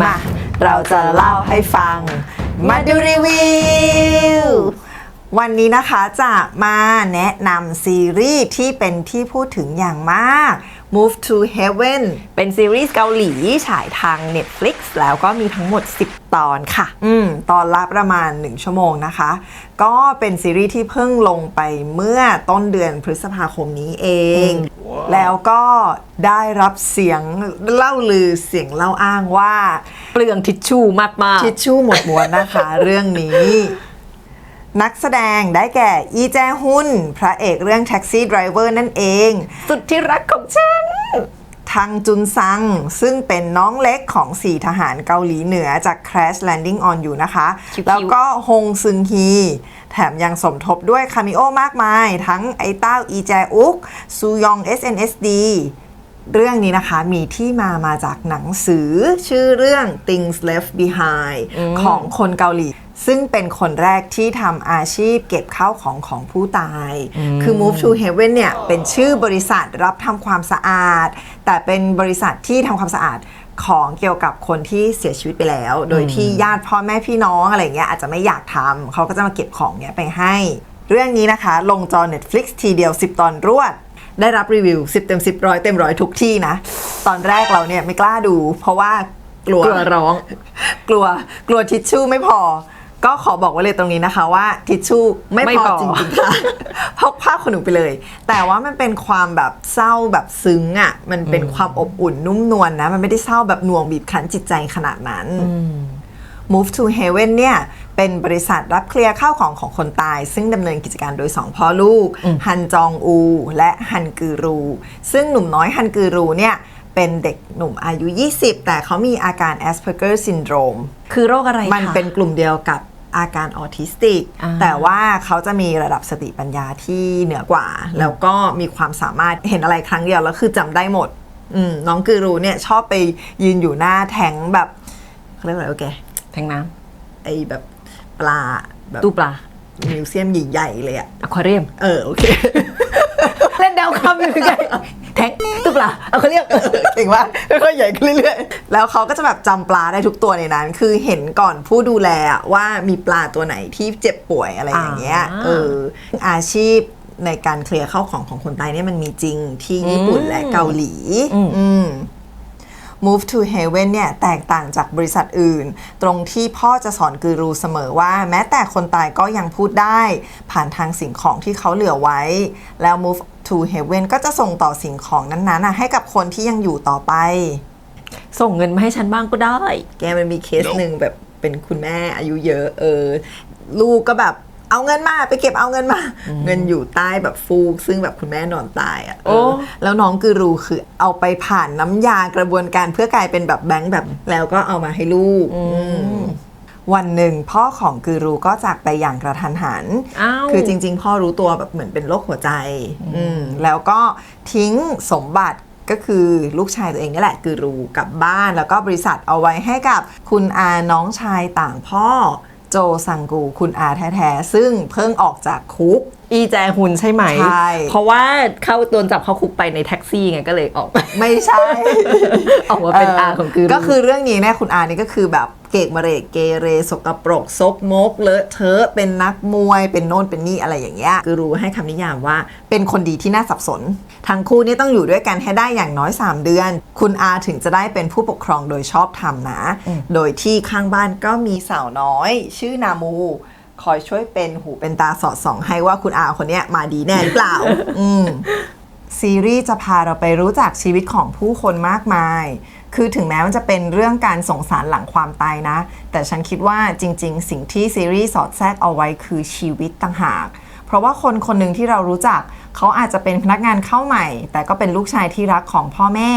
มา เราจะเล่าให้ฟัง มาดูรีวิว วันนี้นะคะจะมาแนะนำซีรีส์ที่เป็นที่พูดถึงอย่างมาก Move to Heaven เป็นซีรีส์เกาหลีฉายทาง Netflix แล้วก็มีทั้งหมด 10 ตอนค่ะ อืม ตอนละประมาณ 1 ชั่วโมงนะคะ ก็เป็นซีรีส์ที่เพิ่งลงไปเมื่อต้นเดือนพฤษภาคมนี้เองแล้วก็ได้รับเสียงเล่าลือเสียงเล่าอ้างว่า เปลืองทิชชู่มากทิชชู่หมดมวนนะคะ เรื่องนี้ นักแสดงได้แก่อีแจฮุนพระเอกเรื่อง Taxi Driver นั่นเองๆสุดที่รักของฉันทังจุนซัง ซึ่งเป็นน้องเล็กของ 4 ทหารเกาหลีเหนือจาก Crash Landing on อยู่นะคะคิวๆแล้วก็ฮงซึงฮี แถมยังสมทบด้วยคามิโอมากมาย ทั้งไอเต้าอีแจอุกซูยอง SNSD เรื่องนี้นะคะมีที่มามาจากหนังสือชื่อเรื่อง Things Left Behind ของคนเกาหลี ซึ่งเป็นคนแรกที่ทำอาชีพเก็บข้าวของของผู้ตาย คือ Move to Heaven เนี่ยเป็นชื่อบริษัทรับทำความสะอาด แต่เป็นบริษัทที่ทำความสะอาดของเกี่ยวกับคนที่เสียชีวิตไปแล้ว โดยที่ญาติพ่อแม่พี่น้องอะไรเงี้ยอาจจะไม่อยากทำเขาก็จะมาเก็บของเนี้ยไปให้ เรื่องนี้นะคะ ลงจอ Netflix ทีเดียว 10 ตอนรวดได้รับรีวิว 10 เต็ม 10ร้อยเต็มร้อยทุกที่นะ ตอนแรกเราเนี่ยไม่กล้าดู เพราะว่ากลัวกลัวร้อง กลัวกลัวทิชชู่ไม่พอ ก็ขอบอกไว้เลยตรงนี้นะคะว่าทิชชู่ไม่ไม่พอพอจริงๆค่ะ พกผ้าขนหนูไปเลย แต่ว่ามันเป็นความแบบเศร้าแบบซึ้งอะ่ะมันเป็นความอบอุ่นนุ่มนวลนะ มันไม่ได้เศร้าแบบหน่วงบีบคั้นจิตใจขนาดนั้น Move to Heaven เนี่ยเป็นบริษัทรับเคลียร์ข้าวของของคนตาย ซึ่งดำเนินกิจการโดย 2 พ่อลูก ฮันจองอู และฮันกือรู ซึ่งหนุ่มน้อยฮันกือรูเนี่ยเป็นเด็กหนุ่มอายุ 20 แต่เขามีอาการ Asperger syndrome คือโรคอะไรมันคะ เป็นกลุ่มเดียวกับ อาการออทิสติกอ่าแต่ว่าเขาจะมีระดับสติปัญญาที่เหนือกว่า แล้วก็มีความสามารถเห็นอะไรครั้งเดียวแล้วคือจำได้หมดอืมน้องกือรูเนี่ยชอบไปยืนอยู่หน้าแทงแบบเขาเรียกว่าอะไรโอเคแทงน้ไอแบบปลาแบบำตู้ปลามิวเซียมใหญ่ๆเลยอะอควาเรียม เออ โอเค เล่นดาวคำอยู่ไงแทงตู้ปลาอควาเรียมเก่งมากค่อยๆใหญ่ขึ้นเรื่อยๆ แล้วเขาก็จะแบบจำปลาได้ทุกตัวในนั้น คือเห็นก่อนผู้ดูแลอะว่ามีปลาตัวไหนที่เจ็บป่วยอะไรอย่างเงี้ย อ่า เออ อาชีพในการเคลียร์เข้าของของคนตายเนี่ยมันมีจริงที่ญี่ปุ่นและเกาหลี อืม Move to Heaven เนี่ยแตกต่างจากบริษัทอื่น ตรงที่พ่อจะสอนกูรูเสมอว่า แม้แต่คนตายก็ยังพูดได้ ผ่านทางสิ่งของที่เขาเหลือไว้ แล้ว Move to Heaven ก็จะส่งต่อสิ่งของนั้นๆให้กับคนที่ยังอยู่ต่อไป ส่งเงินมาให้ฉันบ้างก็ได้ แกมันมีเคสหนึ่งแบบเป็นคุณแม่อายุเยอะเออลูกก็แบบ เอาเงินมาไปเก็บเอาเงินมา เงินอยู่ใต้แบบฟูก ซึ่งแบบคุณแม่นอนตายอะ่ะโอ้เออแล้วน้องกือรูคือเอาไปผ่านน้ำยากระบวนการเพื่อกลายเป็นแบบแบงค์แบบ แล้วก็เอามาให้ลูกอืมวันหนึ่งพ่อของกือรูก็จากไปอย่างกระทันหันอ้าวคือจริง ๆ พ่อรู้ตัวแบบเหมือนเป็นโรคหัวใจอืมแล้วก็ทิ้งสมบัติก็คือลูกชายตัวเองนี่แหละคือรูกลับบ้านแล้วก็บริษัทเอาไว้ให้กับคุณอาน้องชายต่างพ่อ โจซังกูคุณอาแท้ๆ ซึ่งเพิ่งออกจากคุก อีแจฮุนใช่ไหม ใช่ เพราะว่าเข้าโดนจับเข้าคุกไปในแท็กซี่ไงก็เลยออก ไม่ใช่ ออกมาเป็นอาของคือก็คือเรื่องนี้เนี่ยคุณอานี่ก็คือแบบเกกมะเรกเกเรสกปรกซกมกเลอะเทอะเป็นนักมวยเป็นโน่นเป็นนี่อะไรอย่างเงี้ยคือรู้ให้คำนิยามว่าเป็นคนดีที่น่าสับสน ทั้งคู่นี่ต้องอยู่ด้วยกันให้ได้อย่างน้อย 3 เดือน คุณอาถึงจะได้เป็นผู้ปกครองโดยชอบธรรมนะ โดยที่ข้างบ้านก็มีสาวน้อย ชื่อนามู คอยช่วยเป็นหูเป็นตาสอดส่อง ให้ว่าคุณอาคนเนี้ยมาดีแน่หรือเปล่า อืมซีรีส์จะพาเราไปรู้จักชีวิตของผู้คนมากมาย คือถึงแม้มันจะเป็นเรื่องการสงสารหลังความตายนะ แต่ฉันคิดว่าจริง ๆ สิ่งที่ซีรีส์สอดแทรกเอาไว้คือชีวิตต่างหาก เพราะว่าคนคนหนึ่งที่เรารู้จัก เขาอาจจะเป็นพนักงานเข้าใหม่ แต่ก็เป็นลูกชายที่รักของพ่อแม่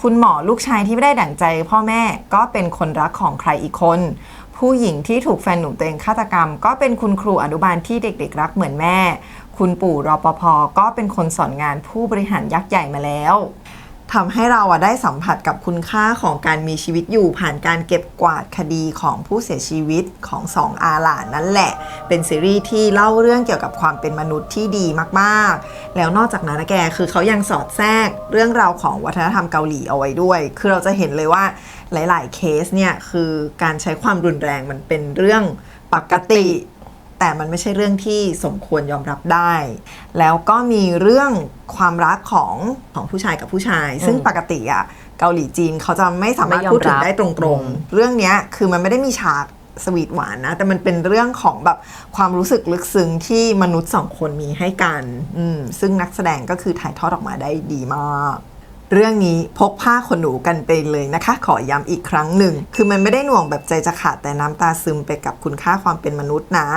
คุณหมอลูกชายที่ไม่ได้ดั่งใจพ่อแม่ก็เป็นคนรักของใครอีกคน ผู้หญิงที่ถูกแฟนหนุ่มตัวเองฆาตกรรม ก็เป็นคุณครูอนุบาลที่เด็กๆ รักเหมือนแม่ คุณปู่รอปภก็เป็นคนสอนงานผู้บริหารยักษ์ใหญ่มาแล้ว ทำให้เราอะได้สัมผัสกับคุณค่าของการมีชีวิตอยู่ผ่านการเก็บกวาดคดีของผู้เสียชีวิตของสองอาหลานนั่นแหละ เป็นซีรีส์ที่เล่าเรื่องเกี่ยวกับความเป็นมนุษย์ที่ดีมากๆ แล้วนอกจากนั้นนะแกคือเขายังสอดแทรกเรื่องราวของวัฒนธรรมเกาหลีเอาไว้ด้วย คือเราจะเห็นเลยว่าหลาย ๆ เคสเนี่ยคือการใช้ความรุนแรงมันเป็นเรื่องปกติ แต่มันไม่ใช่เรื่องที่สมควรยอมรับได้ แล้วก็มีเรื่องความรักของของผู้ชายกับผู้ชาย ซึ่งปกติอะเกาหลีจีนเขาจะไม่สามารถไม่ยอมพูดถึงรับได้ตรงๆ เรื่องเนี้ยคือมันไม่ได้มีฉากสวีทหวานนะ แต่มันเป็นเรื่องของแบบความรู้สึกลึกซึ้งที่มนุษย์สองคนมีให้กันอืมซึ่งนักแสดงก็คือถ่ายทอดออกมาได้ดีมากเรื่องนี้พกผ้าขนหนูกันไปเลยนะคะ ขอย้ำอีกครั้งหนึ่ง คือมันไม่ได้หน่วงแบบใจจะขาดแต่น้ำตาซึมไปกับคุณค่าความเป็นมนุษย์นะ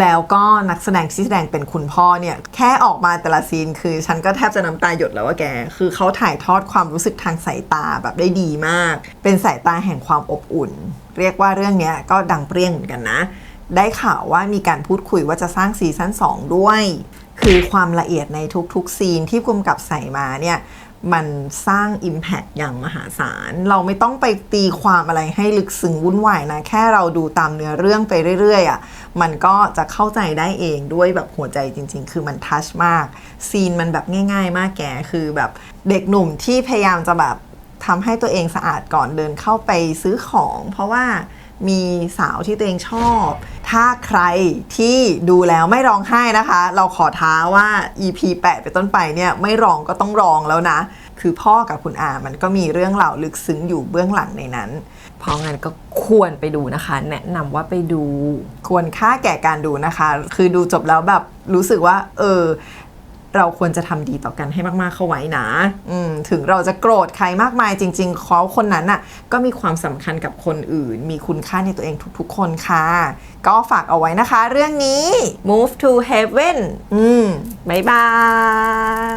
แล้วก็นักแสดงที่แสดงเป็นคุณพ่อเนี่ย แค่ออกมาแต่ละซีน คือฉันก็แทบจะน้ำตาหยดแล้วว่าแก คือเขาถ่ายทอดความรู้สึกทางสายตาแบบได้ดีมาก เป็นสายตาแห่งความอบอุ่น เรียกว่าเรื่องเนี้ยก็ดังเปรี้ยงเหมือนกันนะ ได้ข่าวว่ามีการพูดคุยว่าจะสร้างซีซั่น2 ด้วย คือความละเอียดในทุกๆ ซีนที่กุมกับใส่มาเนี่ยมันสร้าง Impact อย่างมหาศาล เราไม่ต้องไปตีความอะไรให้ลึกซึ้งวุ่นวายนะ แค่เราดูตามเนื้อเรื่องไปเรื่อยๆอะ่ะ มันก็จะเข้าใจได้เองด้วยแบบหัวใจจริง ๆ คือมันทัชมาก ซีนมันแบบง่าย ๆ มากแกคือแบบเด็กหนุ่มที่พยายามจะแบบทำให้ตัวเองสะอาดก่อนเดินเข้าไปซื้อของ เพราะว่ามีสาวที่ตัวเองชอบ ถ้าใครที่ดูแล้วไม่ร้องไห้นะคะ เราขอท้าว่า EP 8 ไปต้นไปเนี่ยไม่ร้องก็ต้องร้องแล้วนะ คือพ่อกับคุณอา มันก็มีเรื่องราวลึกซึ้งอยู่เบื้องหลังในนั้น เพราะงั้นก็ควรไปดูนะคะ แนะนำว่าไปดู ควรค่าแก่การดูนะคะ คือดูจบแล้วแบบรู้สึกว่า เออ เราควรจะทำดีต่อกันให้มากๆเข้าไว้นะอืมถึงเราจะโกรธใครมากมายจริงๆเขาคนนั้นน่ะ ก็มีความสำคัญกับคนอื่น มีคุณค่าในตัวเองทุกๆ คนค่ะ ก็ฝากเอาไว้นะคะ เรื่องนี้ Move to Heaven อืมบ๊ายบาย